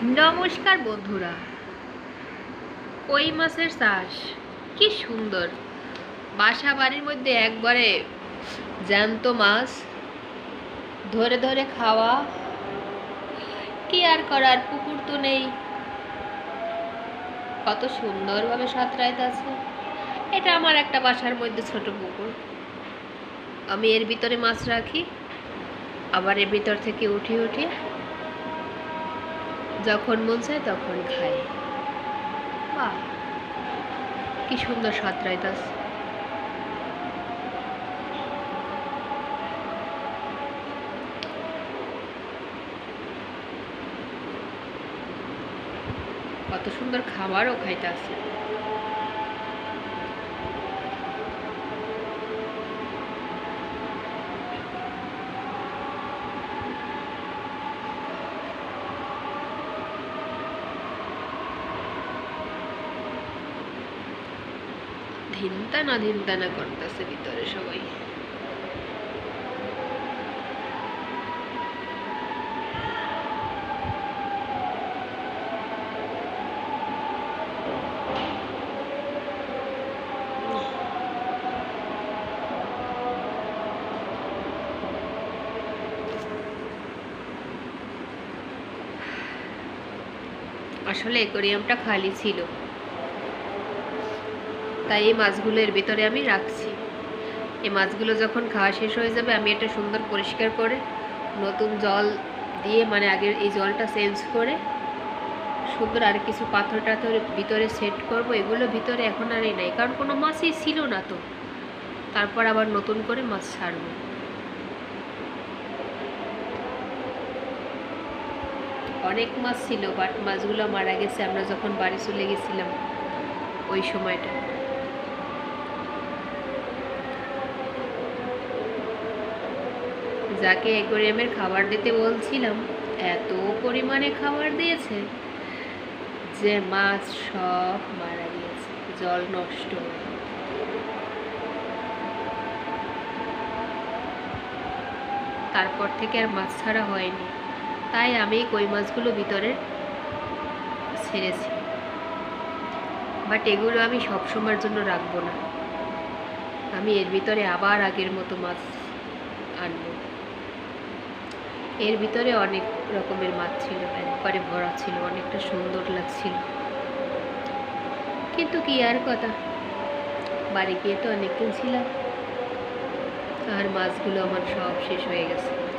নমস্কার বন্ধুরা। কই মাছের চাষ, কি সুন্দর। বাসা বাড়ির মধ্যে একবারে জ্যান্ত মাছ, ধরে ধরে খাওয়া, কি আর করার, পুকুর তো নেই। কত সুন্দরভাবে সাঁতরাইতেছে এটা আমার একটা বাসার মধ্যে ছোট পুকুর। আমি এর ভিতরে মাছ রাখি, আবার এর ভিতর থেকে উঠে উঠে যখন মন চায় তখন খাই বাহ! কি সুন্দর সাঁতরাইতাস কত সুন্দর খাবারও খাইতে খাইতাছে। ধিনতানা ধিনতানা করতেছে ভিতরে সবাই। আসলে অ্যাকোরিয়ামটা খালি ছিল। তাই এই মাছগুলো এর ভিতরে আমি রাখছি। এই মাছগুলো যখন খাওয়া শেষ হয়ে যাবে, আমি এটা সুন্দর পরিষ্কার করে নতুন জল দিয়ে মানে আগের এই জলটা চেঞ্জ করে সুন্দর আর কিছু পাথর টাথর ভিতরে সেট করব। এগুলো ভিতরে এখন আর এই নাই, কারণ কোনো মাছই ছিল না তো। তারপর আবার নতুন করে মাছ ছাড়বো। অনেক মাছ ছিল বাট মাছগুলো মারা গেছে। আমরা যখন বাড়ি চলে গেছিলাম ওই সময়টা। যাকে অ্যাকোরিয়ামের খাবার দিতে বলছিলাম, এত পরিমাণে খাবার দিয়েছে যে মাছ সব মারা গিয়েছে, জল নষ্ট তারপর থেকে আর মাছ ছাড়া হয়নি, তাই আমি কই মাছগুলো ভিতরে ছেড়েছি। বাট এগুলো আমি সব সময়ের জন্য রাখব না। আমি এর ভিতরে আবার আগের মতো মাছ আনব। এর ভিতরে অনেক রকমের মাছ ছিল, একবারে ভরা ছিল, অনেকটা সুন্দর লাগছিল। কিন্তু কি আর কথা, বাড়ি গিয়ে তো অনেকদিন ছিলাম। আর মাছগুলো আমার সব শেষ হয়ে গেছে।